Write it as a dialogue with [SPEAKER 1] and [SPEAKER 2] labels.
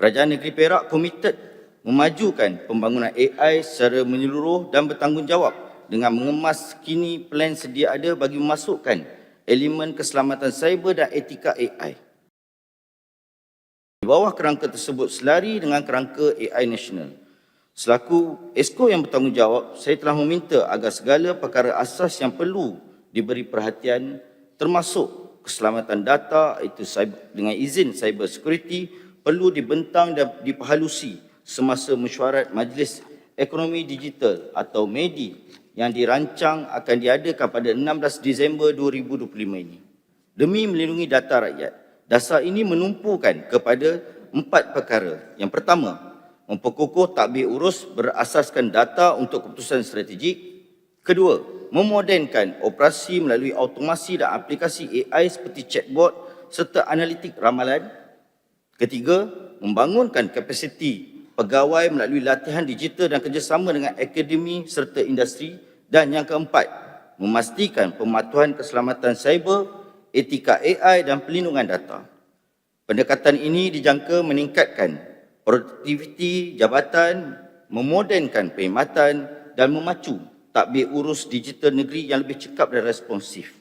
[SPEAKER 1] Kerajaan Negeri Perak komited memajukan pembangunan AI secara menyeluruh dan bertanggungjawab dengan mengemas kini plan sedia ada bagi memasukkan elemen keselamatan cyber dan etika AI. Di bawah kerangka tersebut selari dengan kerangka AI Nasional. Selaku ESCO yang bertanggungjawab, saya telah meminta agar segala perkara asas yang perlu diberi perhatian termasuk keselamatan data itu cyber, dengan izin cyber security perlu dibentang dan diperhalusi semasa mesyuarat Majlis Ekonomi Digital atau MEDI yang dirancang akan diadakan pada 16 Disember 2025 ini. Demi melindungi data rakyat, dasar ini menumpukan kepada empat perkara. Yang pertama, memperkukuh takbir urus berasaskan data untuk keputusan strategik. Kedua, memodenkan operasi melalui automasi dan aplikasi AI seperti chatbot serta analitik ramalan. Ketiga, membangunkan kapasiti pegawai melalui latihan digital dan kerjasama dengan akademi serta industri. Dan yang keempat, memastikan pematuhan keselamatan cyber, etika AI dan pelindungan data. Pendekatan ini dijangka meningkatkan produktiviti jabatan, memodenkan perkhidmatan dan memacu takbir urus digital negeri yang lebih cekap dan responsif.